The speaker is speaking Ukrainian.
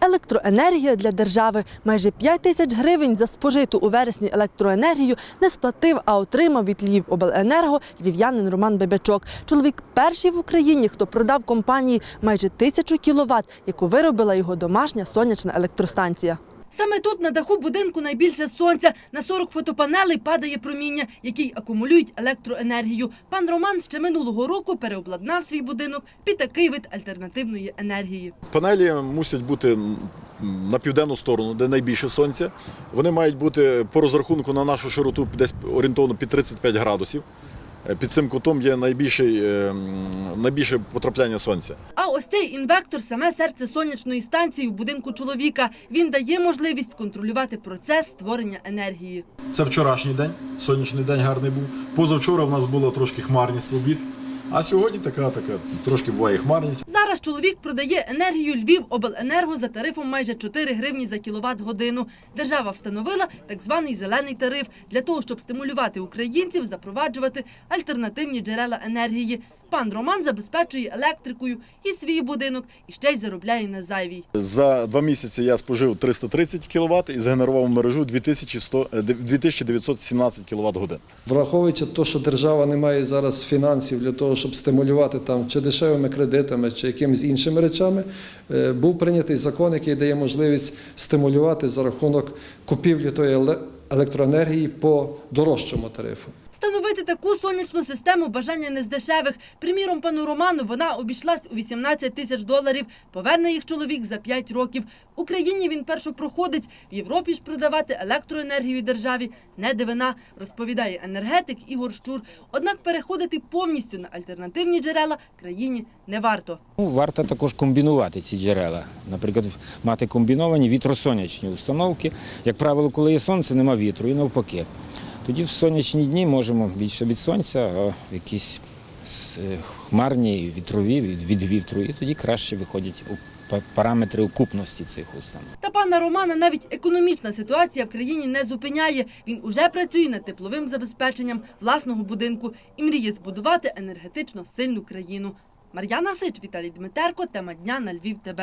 Електроенергія для держави. Майже 5 тисяч гривень за спожиту у вересні електроенергію не сплатив, а отримав від Львівобленерго львів'янин Роман Бебячок. Чоловік перший в Україні, хто продав компанії майже тисячу кіловат, яку виробила його домашня сонячна електростанція. Саме тут на даху будинку найбільше сонця. На 40 фотопанелей падає проміння, які акумулюють електроенергію. Пан Роман ще минулого року переобладнав свій будинок під такий вид альтернативної енергії. Панелі мусять бути на південну сторону, де найбільше сонця. Вони мають бути по розрахунку на нашу широту десь орієнтовно під 35 градусів. Під цим кутом є найбільший, е, найбільше потрапляння сонця. Ось цей інвектор саме серце сонячної станції у будинку чоловіка. Він дає можливість контролювати процес створення енергії. Це вчорашній день, сонячний день гарний був. Позавчора в нас була трошки хмарність в обід, а сьогодні така, така трошки буває хмарність. Зараз чоловік продає енергію Львівобленерго за тарифом майже 4 гривні за кіловат годину. Держава встановила так званий зелений тариф для того, щоб стимулювати українців запроваджувати альтернативні джерела енергії. Пан Роман забезпечує електрикою і свій будинок, і ще й заробляє на зайвій. За два місяці я спожив 330 кВт і згенерував в мережу 2100, е, 2917 кВт годин. Враховуючи те, що держава не має зараз фінансів для того, щоб стимулювати там чи дешевими кредитами, чи якимись іншими речами, е, був прийнятий закон, який дає можливість стимулювати за рахунок купівлі тої електроенергії по дорожчому тарифу. Таку сонячну систему бажання не з дешевих. Приміром, пану Роману вона обійшлась у 18 тисяч доларів. Поверне їх чоловік за 5 років. В Україні він першопроходець. В Європі ж продавати електроенергію державі не дивина, розповідає енергетик Ігор Щур. Однак переходити повністю на альтернативні джерела країні не варто. Ну, Варто також комбінувати ці джерела. Наприклад, мати комбіновані вітросонячні установки. Як правило, коли є сонце, нема вітру і навпаки. Тоді в сонячні дні можемо більше від сонця, а якісь е, хмарні, вітрові від, вітру. І тоді краще виходять у па- параметри окупності цих установ. Та пана Романа навіть економічна ситуація в країні не зупиняє. Він уже працює над тепловим забезпеченням власного будинку і мріє збудувати енергетично сильну країну. Мар'яна Сич, Віталій Дмитерко, тема дня на Львів. ТБ.